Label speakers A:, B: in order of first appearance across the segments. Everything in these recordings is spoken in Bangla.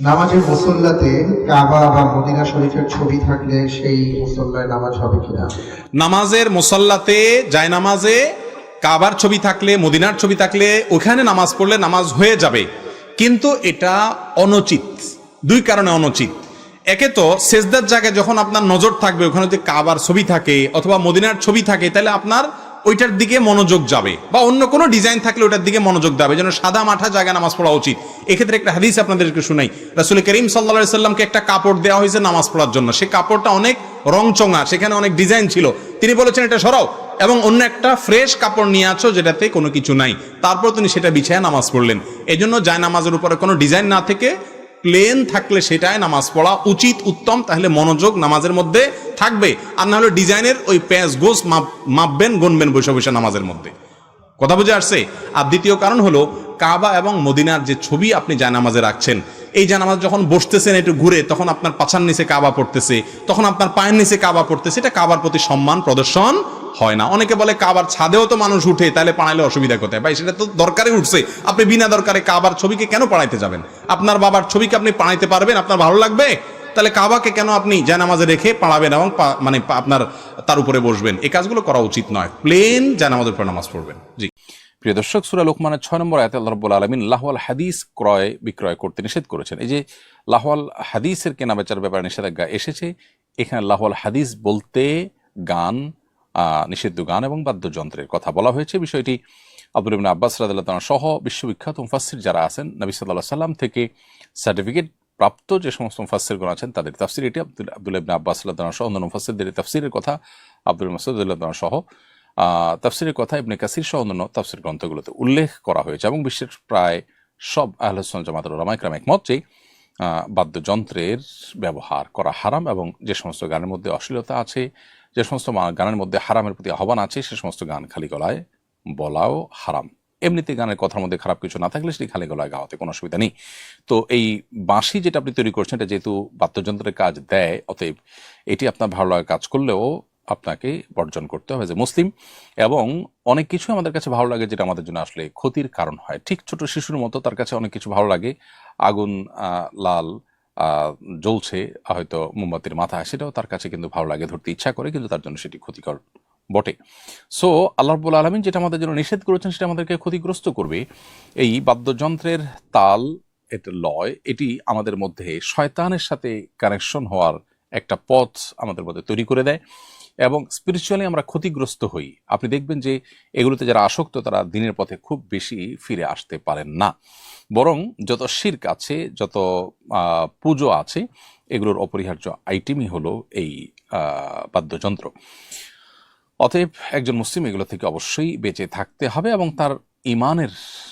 A: নামাজের মুসল্লাতে কাবা বা মদিনা শরীফের ছবি থাকলে সেই মুসল্লায় নামাজ হবে কিনা?
B: নামাজের মুসল্লাতে যায় নামাজে কাবার ছবি থাকলে, মদিনার ছবি থাকলে, ওখানে নামাজ পড়লে নামাজ হয়ে যাবে। কিন্তু এটা অনুচিত। দুই কারণে অনুচিত। একে তো সেজদার জায়গায় যখন আপনার নজর থাকবে, ওখানে যদি কাবার ছবি থাকে অথবা মদিনার ছবি থাকে, তাহলে আপনার ওইটার দিকে মনোযোগ যাবে বা অন্য কোনো ডিজাইন থাকলে ওটার দিকে মনোযোগ যাবে। যেন সাদা মাঠা জায়গায় নামাজ পড়া উচিত। এক্ষেত্রে একটা হাদিস আপনাদেরকে শুনাই। রাসুল করিম সাল্লা সাল্লামকে একটা কাপড় দেওয়া হয়েছে নামাজ পড়ার জন্য। সেই কাপড়টা অনেক রংচঙা, সেখানে অনেক ডিজাইন ছিল। তিনি বলেছেন, এটা সরাও। এবং অন্য একটা ফ্রেশ কাপড় নিয়ে আছো যেটাতে কোনো কিছু নাই। তারপর তিনি সেটা বিছায় নামাজ পড়লেন। এই জন্য যায় নামাজের উপরে কোনো ডিজাইন না থেকে প্লেন থাকলে সেটাই নামাজ পড়া উচিত, উত্তম। তাহলে মনোযোগ নামাজের মধ্যে থাকবে, আর না হলে ডিজাইনের ওই প্যাঁচ গোস মাপবেন, গুনবেন, বসে বসে নামাজের মধ্যে। কথা বুঝে আসছে? আর দ্বিতীয় কারণ হলো, কাবা এবং মদিনার যে ছবি আপনি জানামাজে রাখছেন, এই জানামাজ যখন বসতেছেন একটু ঘুরে, তখন আপনার পাছার নিচে কাবা পড়তেছে, তখন আপনার পায়ের নিচে কাবা পড়তেছে এটা কাবার প্রতি সম্মান, প্রদর্শন হয় না। অনেকে বলে কাবার ছাদেও তো মানুষ উঠে, তাহলে পাড়াইলে অসুবিধা কোথায়? ভাই, সেটা তো দরকারে উঠছে। আপনি বিনা দরকারে কাবার ছবিকে কেন পাড়াইতে যাবেন? আপনার বাবার ছবিকে আপনি পাড়াইতে পারবেন? আপনার ভালো লাগবে? তাহলে কাবাকে কেন আপনি জানামাজে রেখে পাড়াবেন এবং মানে আপনার তার উপরে বসবেন? এই কাজগুলো করা উচিত নয়। প্লেন জানামাজের উপরে নামাজ পড়বেন। জি।
C: প্রিয় দর্শক, সুরা লোকমানের ছয় নম্বর আয়তে আল্লাহ রব্বুল আলমিন লাহওয়াল হাদিস ক্রয়, বিক্রয় করতে নিষেধ করেছেন। এই যে লাহওয়াল হাদিসের কেনা বেচার ব্যাপারে নিষেধাজ্ঞা এসেছে, এখানে লাহওয়াল হাদিস বলতে গান নিষিদ্ধ গান এবং বাদ্যযন্ত্রের কথা বলা হয়েছে। বিষয়টি আব্দুল ইবিন আব্বাস রাদিল্লাহ সহ বিশ্ববিখ্যাত মুফাসসির যারা আছেন, নবী সাল্লাহ সাল্লাম থেকে সার্টিফিকেট প্রাপ্ত যে সমস্ত মুফাসসিরগণ আছেন, তাদের তাফসির এটি আব্দুল আব্দুল ইবনে আব্বাস তাআলা সহ অন্য মুফাসসিরদের তাফসিরের কথা আব্দুল মাসুদ রাদিয়াল্লাহু তাআলা সহ তাফসিরের কথা ইবনে কাসির সহ অন্যান্য তাফসির গ্রন্থগুলোতে উল্লেখ করা হয়েছে এবং বিশ্বের প্রায় সব আহলসন জামাতের ওলামাইকরাম একমত যে বাদ্যযন্ত্রের ব্যবহার করা হারাম এবং যে সমস্ত গানের মধ্যে অশ্লীলতা আছে, যে সমস্ত গানের মধ্যে হারামের প্রতি আহ্বান আছে, সে সমস্ত গান খালি গলায় বলাও হারাম। এমনিতে গানের কথার মধ্যে খারাপ কিছু না থাকলে সেটি খালি গলায় গাওয়াতে কোনো অসুবিধা নেই। তো এই বাঁশি যেটা আপনি তৈরি করছেন, এটা যেহেতু বাদ্যযন্ত্রের কাজ দেয়, অতএব এটি আপনার ভালো লাগা কাজ করলেও আপনাকে বর্জন করতে হবে যে মুসলিম এবং অনেক কিছু আমাদের কাছে ভালো লাগে যেটা আমাদের জন্য আসলে ক্ষতির কারণ হয়। ঠিক ছোট শিশুর মতো তার কাছে অনেক কিছু ভালো লাগে। আগুন লাল জ্বলছে, হয়তো মোমবাতির মাথা সেটাও তার কাছে কিন্তু ভালো লাগে, ধরতে ইচ্ছা করে, কিন্তু তার জন্য সেটি ক্ষতিকর। বটে। সো আল্লাহ রব্বুল আলমিন যেটা আমাদের জন্য নিষেধ করেছেন, সেটা আমাদেরকে ক্ষতিগ্রস্ত করবে। এই বাদ্যযন্ত্রের তাল এটা লয়, এটি আমাদের মধ্যে শয়তানের সাথে কানেকশন হওয়ার একটা পথ আমাদের মধ্যে তৈরি করে দেয় এবং স্পিরিচুয়ালি আমরা ক্ষতিগ্রস্ত হই। আপনি দেখবেন যে এগুলোতে যারা আসক্ত, তারা দিনের পথে খুব বেশি ফিরে আসতে পারেন না। বরং যত শির্ক আছে, যত পুজো আছে, এগুলোর অপরিহার্য আইটেমই হলো এই বাদ্যযন্ত্র। অতএব একজন মুসলিম এগুলো থেকে অবশ্যই বেঁচে থাকতে হবে এবং তার ইমানের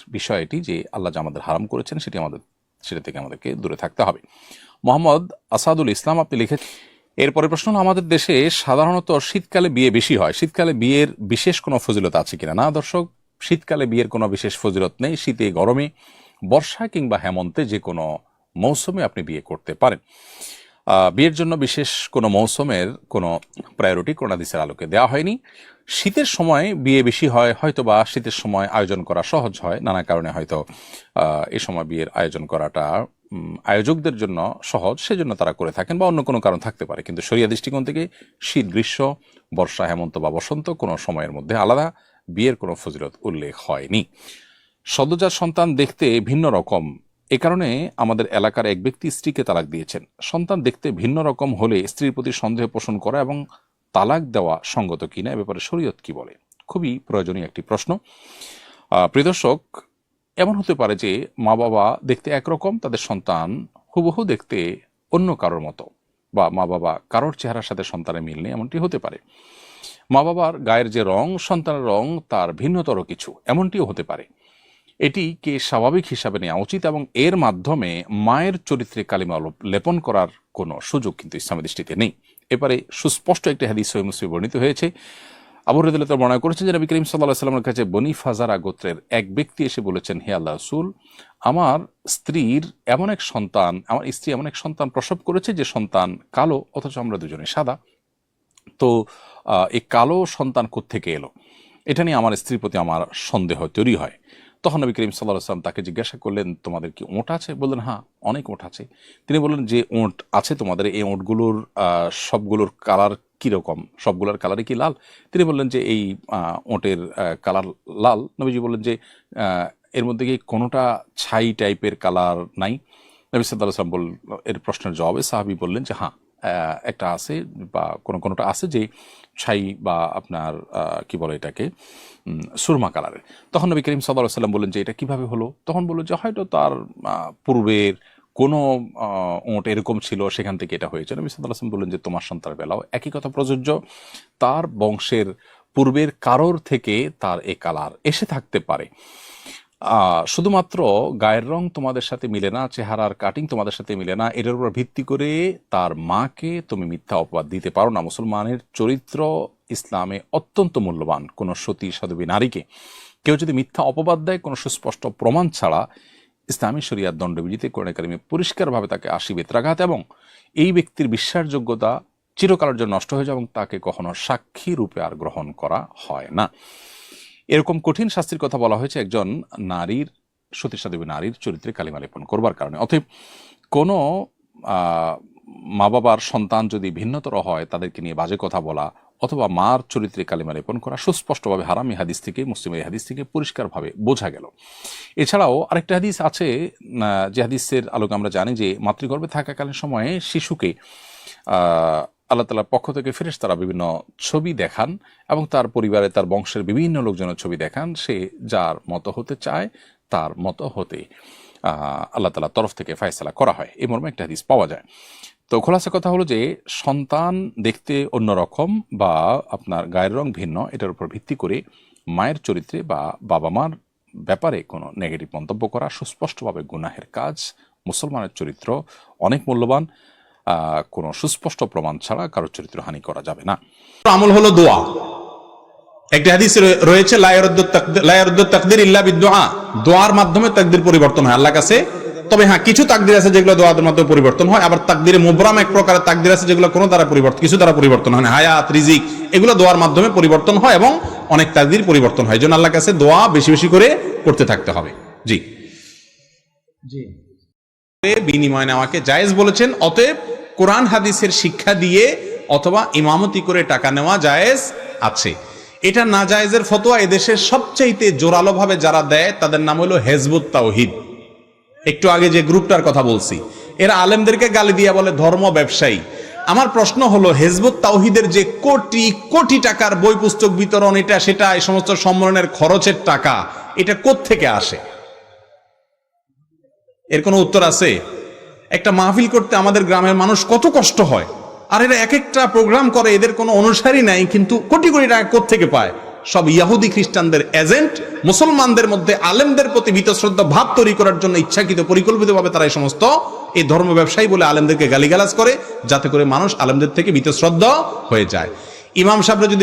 C: বিষয়টি যে আল্লাহ যা আমাদের হারাম করেছেন সেটি আমাদের, সেটা থেকে আমাদেরকে দূরে থাকতে হবে। মোহাম্মদ আসাদুল ইসলাম, আপনি লিখে এরপরে প্রশ্ন হলো, আমাদের দেশে সাধারণত শীতকালে বিয়ে বেশি হয়। শীতকালে বিয়ের বিশেষ কোনো ফজিলত আছে কিনা? না, দর্শক, শীতকালে বিয়ের কোনো বিশেষ ফজিলত নেই। শীতে, গরমে, বর্ষা কিংবা হেমন্তে যে কোনো মৌসুমে আপনি বিয়ে করতে পারেন। বিয়ের জন্য বিশেষ কোনো মৌসুমের কোনো প্রায়োরিটি করোনাদিসের আলোকে দেওয়া হয়নি। শীতের সময় বিয়ে বেশি হয় হয়তো বা শীতের সময় আয়োজন করা সহজ হয়। নানা কারণে হয়তো এ সময় বিয়ের আয়োজন করাটা আয়োজকদের জন্য সহজ, সেজন্য তারা করে থাকেন বা অন্য কোনো কারণ থাকতে পারে। কিন্তু শরিয়া দৃষ্টিকোণ থেকে শীত, গ্রীষ্ম, বর্ষা, হেমন্ত বা বসন্ত কোনো সময়ের মধ্যে আলাদা বিয়ের কোনো ফজিলত উল্লেখ হয়নি। সদ্যজাত সন্তান দেখতে ভিন্ন রকম এ কারণে আমাদের এলাকার এক ব্যক্তি স্ত্রীকে তালাক দিয়েছেন। সন্তান দেখতে ভিন্ন রকম হলে স্ত্রীর প্রতি সন্দেহ পোষণ করা এবং তালাক দেওয়া সঙ্গত কিনা এ ব্যাপারে শরীয়ত কি বলে? খুবই প্রয়োজনীয় একটি প্রশ্ন। আহ, প্রিয় দর্শক এমন হতে পারে যে মা বাবা দেখতে একরকম তাদের সন্তান হুবহু দেখতে অন্য কারোর মতো বা মা বাবা কারোর চেহারার সাথে সন্তানের মিল নেই এমনটি হতে পারে। মা বাবার গায়ের যে রং সন্তানের রং তার ভিন্নতর কিছু এমনটিও হতে পারে। এটিকে স্বাভাবিক হিসাবে নেওয়া উচিত এবং এর মাধ্যমে মায়ের চরিত্রে কালিমা লেপন করার কোনো সুযোগ কিন্তু ইসলামী দৃষ্টিতে নেই। এবারে সুস্পষ্ট একটি হাদিস সহি মুসলিম বর্ণিত হয়েছে। আবু রদুল্লাহ বর্ণনা করেছেন যে নবী করিম সাল্লাহ সাল্লামের কাছে বনি ফাজারা গোত্রের এক ব্যক্তি এসে বলেছেন, হে আল্লাহ রসুল, আমার স্ত্রীর এমন এক সন্তান, আমার স্ত্রী এমন এক সন্তান প্রসব করেছে যে সন্তান কালো, অথচ আমরা দুজনে সাদা। তো এই কালো সন্তান থেকে এলো? এটা নিয়ে আমার স্ত্রীর প্রতি আমার সন্দেহ তৈরি হয়। তখন নবী করিম সাল্লাহ আসলাম তাকে জিজ্ঞাসা করলেন, তোমাদের কি ওঁট আছে? বললেন হ্যাঁ অনেক ওঁট আছে। তিনি বললেন, যে ওঁট আছে তোমাদের, এই ওঁটগুলোর সবগুলোর কালার কীরকম? সবগুলোর কালারই কি লাল? তিনি বললেন যে, এই ওঁটের কালার লাল। নবীজি বললেন যে এর মধ্যে কি কোনোটা ছাই টাইপের কালার নাই? নবী সাল্লাহ আসলাম বল এর প্রশ্নের জবাবে সাহাবি বললেন যে হ্যাঁ একটা আছে বা কোনো কোনোটা আছে যে ছাই বা আপনার কি বলে এটাকে সুরমা কালারের। তখন নবী করিম সাল্লাহ সাল্লাম বললেন যে এটা কীভাবে হলো? তখন বলল যে হয়তো তার পূর্বের কোনো ওঁট এরকম ছিল, সেখান থেকে এটা হয়েছে। নবী সাল্লাহ আসলাম বললেন যে তোমার সন্তানের বেলাও একই কথা প্রযোজ্য। তার বংশের পূর্বের কারোর থেকে তার এ কালার এসে থাকতে পারে। শুধুমাত্র গায়ের রং তোমাদের সাথে মিলে না, চেহারার কাটিং তোমাদের সাথে মিলে না, এটার উপর ভিত্তি করে তার মাকে তুমি মিথ্যা অপবাদ দিতে পারো না। মুসলমানের চরিত্র ইসলামে অত্যন্ত মূল্যবান কোন সতী, সাধবী নারীকে। কেউ যদি মিথ্যা অপবাদ দেয়, কোনো সুস্পষ্ট প্রমাণ ছাড়া ইসলামী শরিয়ার দণ্ডবিধিতে কোরআন কারিমে পরিষ্কারভাবে তাকে আশি বেত্রাঘাত এবং এই ব্যক্তির বিশ্বাসযোগ্যতা চিরকালের জন্য নষ্ট হয়ে যায় এবং তাকে কখনো সাক্ষী রূপে আর গ্রহণ করা হয় না। এরকম কঠিন শাস্তির কথা বলা হয়েছে একজন নারীর সতীশা দেবী নারীর চরিত্রে কালিমা লেপন করবার কারণে। অতএব কোনো মা বাবার সন্তান যদি ভিন্নতর হয়, তাদেরকে নিয়ে বাজে কথা বলা অথবা মার চরিত্রে কালিমা লেপন করা সুস্পষ্টভাবে হারাম এই হাদিস থেকে মুসলিমের হাদিস থেকে পরিষ্কারভাবে বোঝা গেল। এছাড়াও আরেকটা হাদিস আছে যে হাদিসের আলোকে আমরা জানি যে, মাতৃগর্ভে থাকাকালীন সময়ে শিশুকে আল্লাহ তালার পক্ষ থেকে ফেরেস তারা বিভিন্ন ছবি দেখান এবং তার পরিবারে তার বংশের বিভিন্ন লোকজনের ছবি দেখান, সে যার মতো হতে চায় তার মতো হতে আল্লাহ তালার তরফ থেকে ফায়সালা করা হয়। এই মর্মে একটা হাদিস পাওয়া যায়। তো খোলাসা কথা হলো যে, সন্তান দেখতে অন্যরকম বা আপনার গায়ের রং ভিন্ন, এটার উপর ভিত্তি করে মায়ের চরিত্রে বা বাবা মার ব্যাপারে কোনো নেগেটিভ মন্তব্য করা, সুস্পষ্টভাবে গুনাহের কাজ, মুসলমানের চরিত্র অনেক মূল্যবান। কোনো সুস্পষ্ট প্রমাণ ছাড়া কারোর চরিত্র হানি করা যাবে না।
B: আমল হলো দোয়া। একটা হাদিস রয়ে- রয়েছে লায়ারুদ্দ তাকদির ইল্লা বিদুআ দোয়ার মাধ্যমে তাকদির পরিবর্তন হয় আল্লাহ কাছে। তবে হ্যাঁ কিছু তাকদির আছে যেগুলো দোয়ার মাধ্যমে পরিবর্তন হয় আবার তাকদিরে মুবরাম এক প্রকারের তাকদির আছে যেগুলো কোনো দ্বারা পরিবর্তন কিছু দ্বারা পরিবর্তন হয় না। হায়াত রিজিক এগুলো দোয়ার মাধ্যমে পরিবর্তন হয় এবং অনেক তাকদির পরিবর্তন হয়। এই জন্য আল্লাহ কাছে দোয়া বেশি বেশি করে করতে থাকতে হবে। জি।
A: জি।
B: বিনিময় নেওয়াকে জায়েজ বলেছেন অতএব কোরআন হাদিসের শিক্ষা দিয়ে অথবা ইমামতি করে টাকা নেওয়া জায়েজ আছে। এটা না জায়েজের ফতোয়া এদেশের সবচাইতে জোরালোভাবে যারা দেয়, তাদের নাম হলো হেজবুত তাওহিদ। একটু আগে যে গ্রুপটার কথা বলছি, এরা আলেমদেরকে গালি দিয়া বলে ধর্ম ব্যবসায়ী। আমার প্রশ্ন হলো, হেজবুত তাওহিদের যে কোটি কোটি টাকার বই পুস্তক বিতরণ, এটা, সেটা, এই সমস্ত সম্মেলনের খরচের টাকা, এটা থেকে আসে? এর কোনো উত্তর আছে? একটা মাহফিল করতে আমাদের গ্রামের মানুষ কত কষ্ট হয়। আর এরা এক একটা প্রোগ্রাম করে, এদের কোনো অনুসারী নাই, কিন্তু কোটি কোটি টাকা কোত্থেকে পায়? সব ইয়াহুদি খ্রিস্টানদের এজেন্ট মুসলমানদের মধ্যে আলেমদের প্রতি ভীতশ্রদ্ধা ভাব তৈরি করার জন্য ইচ্ছাকৃত, পরিকল্পিতভাবে তারা এই সমস্ত, এই ধর্ম ব্যবসায়ী বলে আলেমদেরকে গালিগালাজ করে, যাতে করে মানুষ আলেমদের থেকে ভীতশ্রদ্ধা হয়ে যায়। ইমাম সাহেবরা যদি